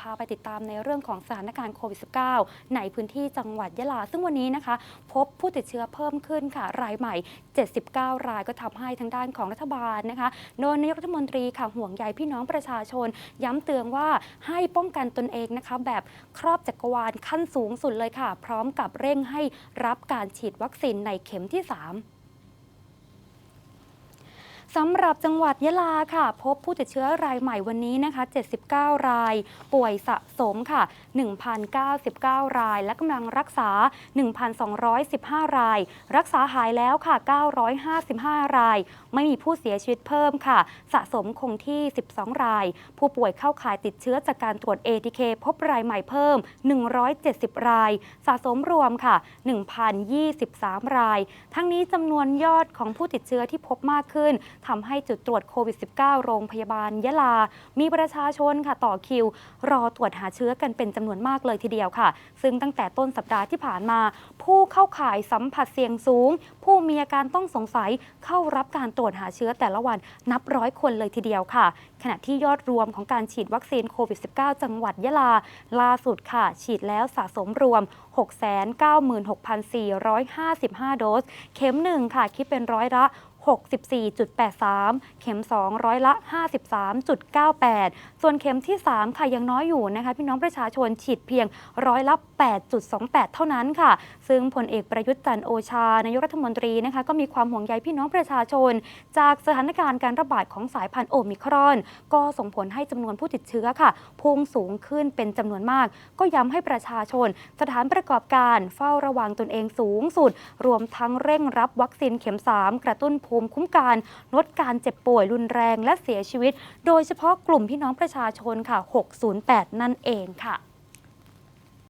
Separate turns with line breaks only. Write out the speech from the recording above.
พาไปติดตามในเรื่องของสถานการณ์โควิด -19 ในพื้นที่จังหวัดยะลา ซึ่งวันนี้นะคะ พบผู้ติดเชื้อเพิ่มขึ้นค่ะ รายใหม่ 79 รายก็ทำให้ทางด้านของรัฐบาลนะคะ โดยนายกรัฐมนตรีค่ะห่วงใยพี่น้องประชาชน ย้ำเตือนว่าให้ป้องกันตนเองนะคะ แบบครอบจักรวาลขั้นสูงสุดเลยค่ะ พร้อมกับเร่งให้รับการฉีดวัคซีนในเข็มที่ 3 สำหรับจังหวัดยะลาค่ะ พบผู้ติดเชื้อรายใหม่วันนี้นะคะ 79 ราย ป่วยสะสมค่ะ 1,099 ราย และกำลังรักษา 1,215 ราย รักษาหายแล้วค่ะ 955 ราย ไม่มีผู้เสียชีวิตเพิ่มค่ะ สะสมคงที่ 12 ราย ผู้ป่วยเข้าข่ายติดเชื้อจากการตรวจ ATK พบรายใหม่เพิ่ม 170 ราย สะสมรวมค่ะ 1,023 ราย ทั้งนี้จำนวนยอดของผู้ติดเชื้อที่พบมากขึ้นทำให้จุดตรวจโควิด -19 โรงพยาบาลยะลา มีประชาชนค่ะต่อคิว รอตรวจหาเชื้อกันเป็นจำนวนมากเลยทีเดียวค่ะ ซึ่งตั้งแต่ต้นสัปดาห์ที่ผ่านมา ผู้เข้าข่ายสัมผัสเสี่ยงสูง ผู้มีอาการต้องสงสัยเข้ารับการตรวจหาเชื้อแต่ละวันนับร้อยคนเลยทีเดียวค่ะ ขณะที่ยอดรวมของการฉีดวัคซีนโควิด -19 จังหวัดยะลา ล่าสุดค่ะ ฉีดแล้วสะสมรวม 696,455 โดส เข็ม 1 ค่ะ คิดเป็นร้อยละ 64.83 เข็ม 2 ร้อยละ 53.98 ส่วนเข็มที่ 3 ค่ะยังน้อยอยู่นะคะ พี่น้องประชาชนฉีดเพียงร้อยละ 8.28 เท่านั้นค่ะ ซึ่งพลเอกประยุทธ์จันโอชานายกรัฐมนตรีนะคะก็มีความห่วงใยพี่น้องประชาชน จากสถานการณ์การระบาดของสายพันธุ์โอมิครอน ก็ส่งผลให้จำนวนผู้ติดเชื้อค่ะพุ่งสูงขึ้นเป็นจำนวนมาก ก็ย้ำให้ประชาชน สถานประกอบการเฝ้าระวังตนเองสูงสุด รวมทั้งเร่งรับวัคซีนเข็ม 3 กระตุ้นภูภูมิคุ้มกันลดการเจ็บป่วยรุนแรงและเสียชีวิต โดยเฉพาะกลุ่มพี่น้องประชาชนค่ะ 608 นั่นเองค่ะ